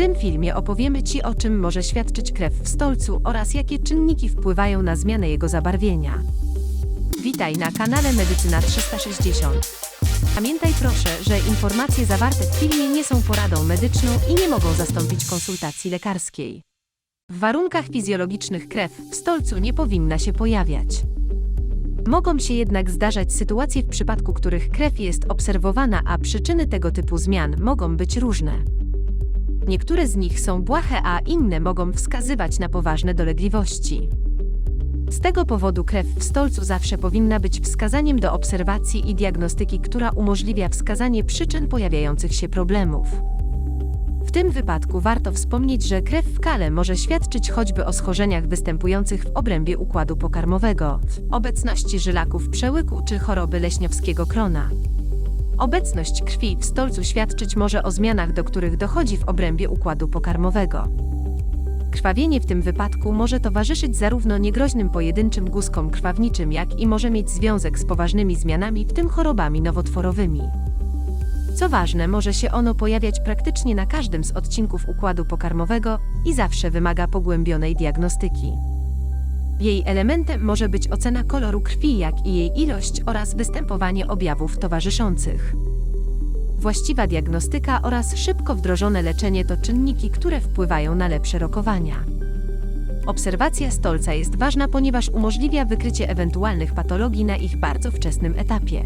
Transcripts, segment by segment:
tym filmie opowiemy Ci o czym może świadczyć krew w stolcu oraz jakie czynniki wpływają na zmianę jego zabarwienia. Witaj na kanale Medycyna 360. Pamiętaj proszę, że informacje zawarte w filmie nie są poradą medyczną i nie mogą zastąpić konsultacji lekarskiej. W warunkach fizjologicznych krew w stolcu nie powinna się pojawiać. Mogą się jednak zdarzać sytuacje, w przypadku których krew jest obserwowana, a przyczyny tego typu zmian mogą być różne. Niektóre z nich są błahe, a inne mogą wskazywać na poważne dolegliwości. Z tego powodu krew w stolcu zawsze powinna być wskazaniem do obserwacji i diagnostyki, która umożliwia wskazanie przyczyn pojawiających się problemów. W tym wypadku warto wspomnieć, że krew w kale może świadczyć choćby o schorzeniach występujących w obrębie układu pokarmowego, obecności żylaków przełyku czy choroby leśniowskiego krona. Obecność krwi w stolcu świadczyć może o zmianach, do których dochodzi w obrębie układu pokarmowego. Krwawienie w tym wypadku może towarzyszyć zarówno niegroźnym pojedynczym guzkom krwawniczym, jak i może mieć związek z poważnymi zmianami, w tym chorobami nowotworowymi. Co ważne, może się ono pojawiać praktycznie na każdym z odcinków układu pokarmowego i zawsze wymaga pogłębionej diagnostyki. Jej elementem może być ocena koloru krwi, jak i jej ilość oraz występowanie objawów towarzyszących. Właściwa diagnostyka oraz szybko wdrożone leczenie to czynniki, które wpływają na lepsze rokowania. Obserwacja stolca jest ważna, ponieważ umożliwia wykrycie ewentualnych patologii na ich bardzo wczesnym etapie.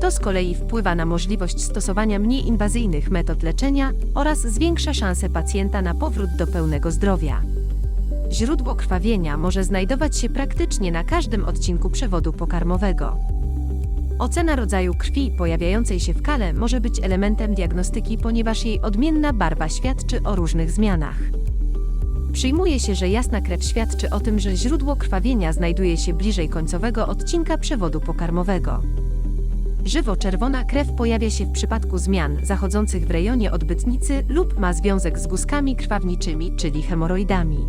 To z kolei wpływa na możliwość stosowania mniej inwazyjnych metod leczenia oraz zwiększa szanse pacjenta na powrót do pełnego zdrowia. Źródło krwawienia może znajdować się praktycznie na każdym odcinku przewodu pokarmowego. Ocena rodzaju krwi pojawiającej się w kale może być elementem diagnostyki, ponieważ jej odmienna barwa świadczy o różnych zmianach. Przyjmuje się, że jasna krew świadczy o tym, że źródło krwawienia znajduje się bliżej końcowego odcinka przewodu pokarmowego. Żywo-czerwona krew pojawia się w przypadku zmian zachodzących w rejonie odbytnicy lub ma związek z guzkami krwawniczymi, czyli hemoroidami.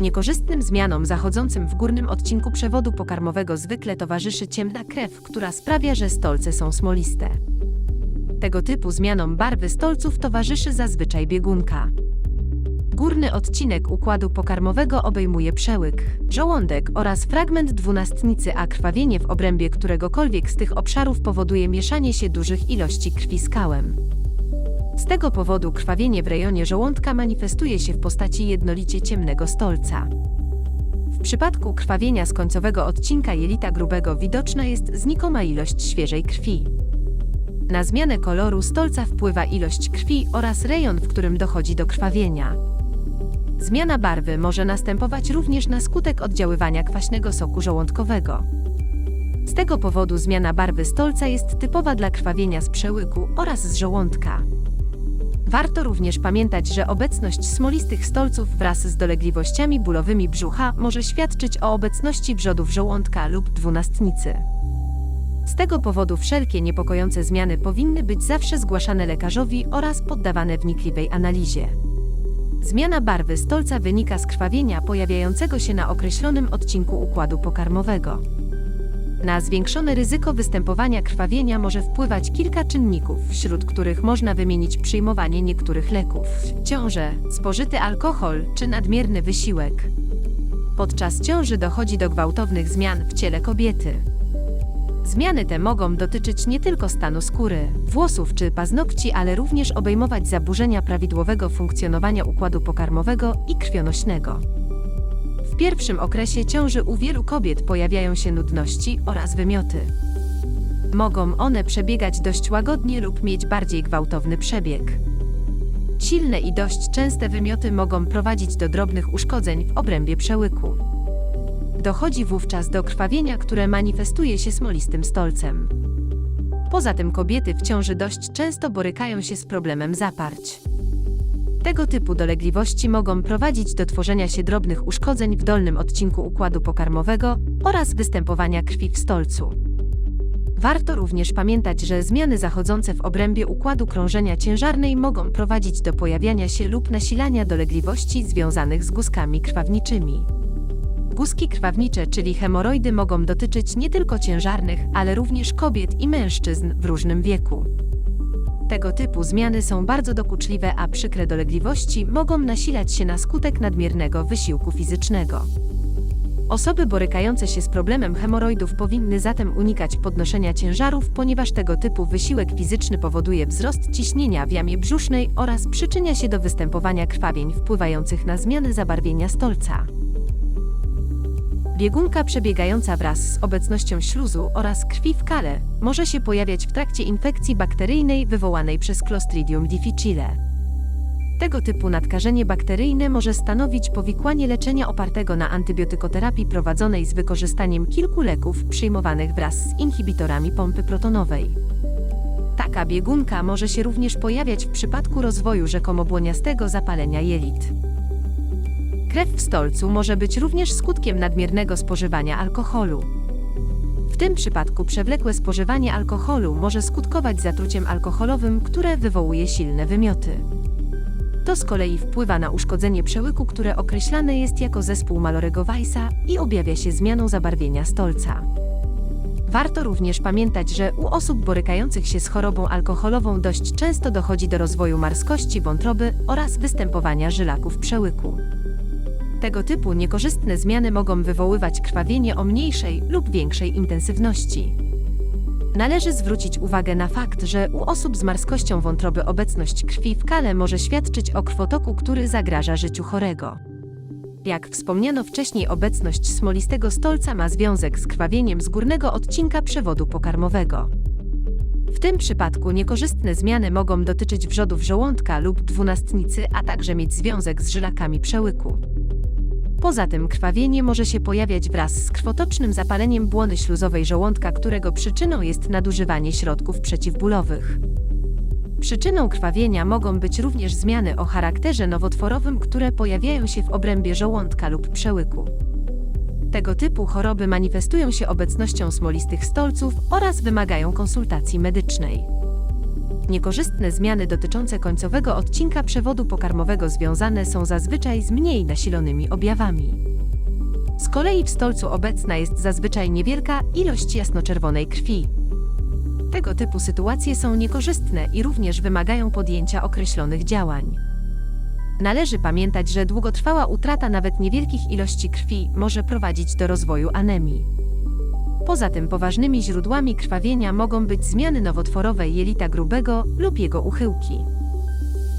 Niekorzystnym zmianom zachodzącym w górnym odcinku przewodu pokarmowego zwykle towarzyszy ciemna krew, która sprawia, że stolce są smoliste. Tego typu zmianom barwy stolców towarzyszy zazwyczaj biegunka. Górny odcinek układu pokarmowego obejmuje przełyk, żołądek oraz fragment dwunastnicy, a krwawienie w obrębie któregokolwiek z tych obszarów powoduje mieszanie się dużych ilości krwi z kałem. Z tego powodu krwawienie w rejonie żołądka manifestuje się w postaci jednolicie ciemnego stolca. W przypadku krwawienia z końcowego odcinka jelita grubego widoczna jest znikoma ilość świeżej krwi. Na zmianę koloru stolca wpływa ilość krwi oraz rejon, w którym dochodzi do krwawienia. Zmiana barwy może następować również na skutek oddziaływania kwaśnego soku żołądkowego. Z tego powodu zmiana barwy stolca jest typowa dla krwawienia z przełyku oraz z żołądka. Warto również pamiętać, że obecność smolistych stolców wraz z dolegliwościami bólowymi brzucha może świadczyć o obecności wrzodów żołądka lub dwunastnicy. Z tego powodu wszelkie niepokojące zmiany powinny być zawsze zgłaszane lekarzowi oraz poddawane wnikliwej analizie. Zmiana barwy stolca wynika z krwawienia pojawiającego się na określonym odcinku układu pokarmowego. Na zwiększone ryzyko występowania krwawienia może wpływać kilka czynników, wśród których można wymienić przyjmowanie niektórych leków, ciążę, spożyty alkohol czy nadmierny wysiłek. Podczas ciąży dochodzi do gwałtownych zmian w ciele kobiety. Zmiany te mogą dotyczyć nie tylko stanu skóry, włosów czy paznokci, ale również obejmować zaburzenia prawidłowego funkcjonowania układu pokarmowego i krwionośnego. W pierwszym okresie ciąży u wielu kobiet pojawiają się nudności oraz wymioty. Mogą one przebiegać dość łagodnie lub mieć bardziej gwałtowny przebieg. Silne i dość częste wymioty mogą prowadzić do drobnych uszkodzeń w obrębie przełyku. Dochodzi wówczas do krwawienia, które manifestuje się smolistym stolcem. Poza tym kobiety w ciąży dość często borykają się z problemem zaparć. Tego typu dolegliwości mogą prowadzić do tworzenia się drobnych uszkodzeń w dolnym odcinku układu pokarmowego oraz występowania krwi w stolcu. Warto również pamiętać, że zmiany zachodzące w obrębie układu krążenia ciężarnej mogą prowadzić do pojawiania się lub nasilania dolegliwości związanych z guzkami krwawniczymi. Guzki krwawnicze, czyli hemoroidy, mogą dotyczyć nie tylko ciężarnych, ale również kobiet i mężczyzn w różnym wieku. Tego typu zmiany są bardzo dokuczliwe, a przykre dolegliwości mogą nasilać się na skutek nadmiernego wysiłku fizycznego. Osoby borykające się z problemem hemoroidów powinny zatem unikać podnoszenia ciężarów, ponieważ tego typu wysiłek fizyczny powoduje wzrost ciśnienia w jamie brzusznej oraz przyczynia się do występowania krwawień wpływających na zmianę zabarwienia stolca. Biegunka przebiegająca wraz z obecnością śluzu oraz krwi w kale może się pojawiać w trakcie infekcji bakteryjnej wywołanej przez Clostridium difficile. Tego typu nadkażenie bakteryjne może stanowić powikłanie leczenia opartego na antybiotykoterapii prowadzonej z wykorzystaniem kilku leków przyjmowanych wraz z inhibitorami pompy protonowej. Taka biegunka może się również pojawiać w przypadku rozwoju rzekomo błoniastego zapalenia jelit. Krew w stolcu może być również skutkiem nadmiernego spożywania alkoholu. W tym przypadku przewlekłe spożywanie alkoholu może skutkować zatruciem alkoholowym, które wywołuje silne wymioty. To z kolei wpływa na uszkodzenie przełyku, które określane jest jako zespół Malorego-Weissa i objawia się zmianą zabarwienia stolca. Warto również pamiętać, że u osób borykających się z chorobą alkoholową dość często dochodzi do rozwoju marskości wątroby oraz występowania żylaków przełyku. Tego typu niekorzystne zmiany mogą wywoływać krwawienie o mniejszej lub większej intensywności. Należy zwrócić uwagę na fakt, że u osób z marskością wątroby obecność krwi w kale może świadczyć o krwotoku, który zagraża życiu chorego. Jak wspomniano wcześniej, obecność smolistego stolca ma związek z krwawieniem z górnego odcinka przewodu pokarmowego. W tym przypadku niekorzystne zmiany mogą dotyczyć wrzodów żołądka lub dwunastnicy, a także mieć związek z żylakami przełyku. Poza tym krwawienie może się pojawiać wraz z krwotocznym zapaleniem błony śluzowej żołądka, którego przyczyną jest nadużywanie środków przeciwbólowych. Przyczyną krwawienia mogą być również zmiany o charakterze nowotworowym, które pojawiają się w obrębie żołądka lub przełyku. Tego typu choroby manifestują się obecnością smolistych stolców oraz wymagają konsultacji medycznej. Niekorzystne zmiany dotyczące końcowego odcinka przewodu pokarmowego związane są zazwyczaj z mniej nasilonymi objawami. Z kolei w stolcu obecna jest zazwyczaj niewielka ilość jasnoczerwonej krwi. Tego typu sytuacje są niekorzystne i również wymagają podjęcia określonych działań. Należy pamiętać, że długotrwała utrata nawet niewielkich ilości krwi może prowadzić do rozwoju anemii. Poza tym poważnymi źródłami krwawienia mogą być zmiany nowotworowe jelita grubego lub jego uchyłki.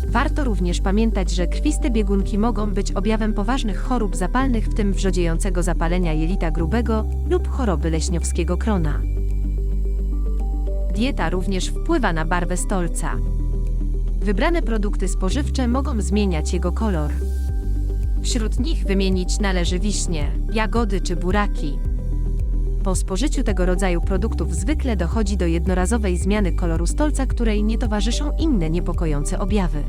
Warto również pamiętać, że krwiste biegunki mogą być objawem poważnych chorób zapalnych, w tym wrzodziejącego zapalenia jelita grubego lub choroby leśniowskiego krona. Dieta również wpływa na barwę stolca. Wybrane produkty spożywcze mogą zmieniać jego kolor. Wśród nich wymienić należy wiśnie, jagody czy buraki. Po spożyciu tego rodzaju produktów zwykle dochodzi do jednorazowej zmiany koloru stolca, której nie towarzyszą inne niepokojące objawy.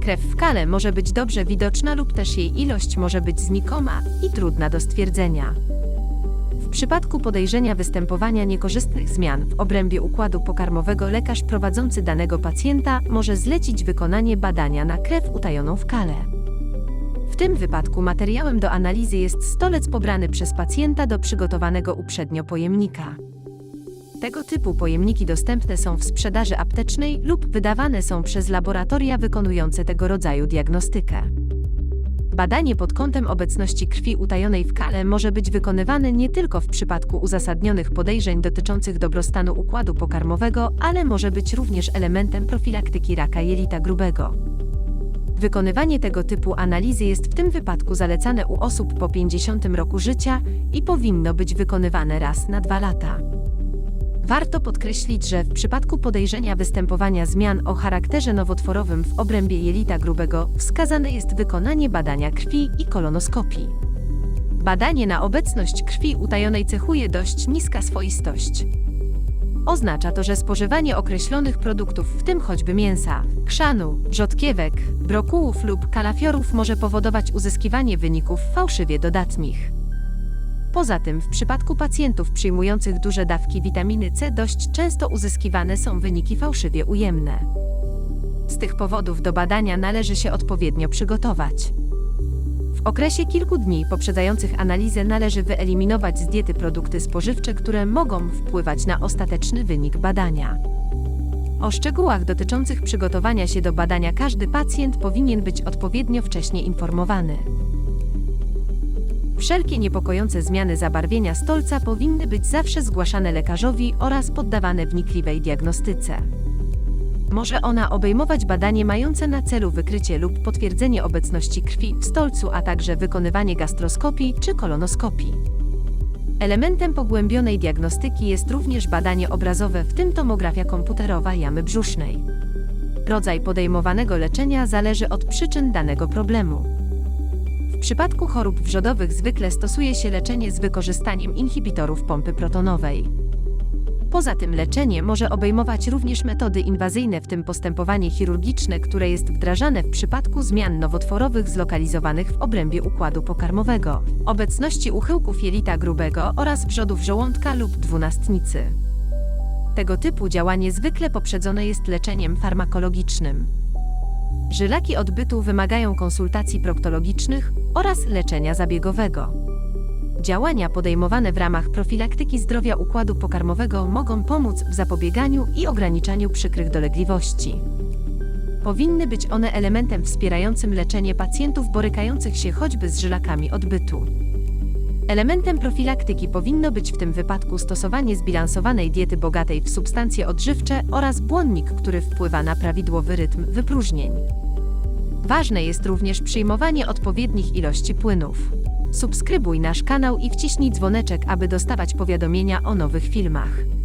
Krew w kale może być dobrze widoczna lub też jej ilość może być znikoma i trudna do stwierdzenia. W przypadku podejrzenia występowania niekorzystnych zmian w obrębie układu pokarmowego lekarz prowadzący danego pacjenta może zlecić wykonanie badania na krew utajoną w kale. W tym wypadku materiałem do analizy jest stolec pobrany przez pacjenta do przygotowanego uprzednio pojemnika. Tego typu pojemniki dostępne są w sprzedaży aptecznej lub wydawane są przez laboratoria wykonujące tego rodzaju diagnostykę. Badanie pod kątem obecności krwi utajonej w kale może być wykonywane nie tylko w przypadku uzasadnionych podejrzeń dotyczących dobrostanu układu pokarmowego, ale może być również elementem profilaktyki raka jelita grubego. Wykonywanie tego typu analizy jest w tym wypadku zalecane u osób po 50 roku życia i powinno być wykonywane raz na dwa lata. Warto podkreślić, że w przypadku podejrzenia występowania zmian o charakterze nowotworowym w obrębie jelita grubego wskazane jest wykonanie badania krwi i kolonoskopii. Badanie na obecność krwi utajonej cechuje dość niska swoistość. Oznacza to, że spożywanie określonych produktów, w tym choćby mięsa, krzanu, rzodkiewek, brokułów lub kalafiorów może powodować uzyskiwanie wyników fałszywie dodatnich. Poza tym, w przypadku pacjentów przyjmujących duże dawki witaminy C dość często uzyskiwane są wyniki fałszywie ujemne. Z tych powodów do badania należy się odpowiednio przygotować. Okresie kilku dni poprzedzających analizę należy wyeliminować z diety produkty spożywcze, które mogą wpływać na ostateczny wynik badania. O szczegółach dotyczących przygotowania się do badania każdy pacjent powinien być odpowiednio wcześnie informowany. Wszelkie niepokojące zmiany zabarwienia stolca powinny być zawsze zgłaszane lekarzowi oraz poddawane wnikliwej diagnostyce. Może ona obejmować badanie mające na celu wykrycie lub potwierdzenie obecności krwi w stolcu, a także wykonywanie gastroskopii czy kolonoskopii. Elementem pogłębionej diagnostyki jest również badanie obrazowe, w tym tomografia komputerowa jamy brzusznej. Rodzaj podejmowanego leczenia zależy od przyczyn danego problemu. W przypadku chorób wrzodowych zwykle stosuje się leczenie z wykorzystaniem inhibitorów pompy protonowej. Poza tym leczenie może obejmować również metody inwazyjne, w tym postępowanie chirurgiczne, które jest wdrażane w przypadku zmian nowotworowych zlokalizowanych w obrębie układu pokarmowego, obecności uchyłków jelita grubego oraz wrzodów żołądka lub dwunastnicy. Tego typu działanie zwykle poprzedzone jest leczeniem farmakologicznym. Żylaki odbytu wymagają konsultacji proktologicznych oraz leczenia zabiegowego. Działania podejmowane w ramach profilaktyki zdrowia układu pokarmowego mogą pomóc w zapobieganiu i ograniczaniu przykrych dolegliwości. Powinny być one elementem wspierającym leczenie pacjentów borykających się choćby z żylakami odbytu. Elementem profilaktyki powinno być w tym wypadku stosowanie zbilansowanej diety bogatej w substancje odżywcze oraz błonnik, który wpływa na prawidłowy rytm wypróżnień. Ważne jest również przyjmowanie odpowiednich ilości płynów. Subskrybuj nasz kanał i wciśnij dzwoneczek, aby dostawać powiadomienia o nowych filmach.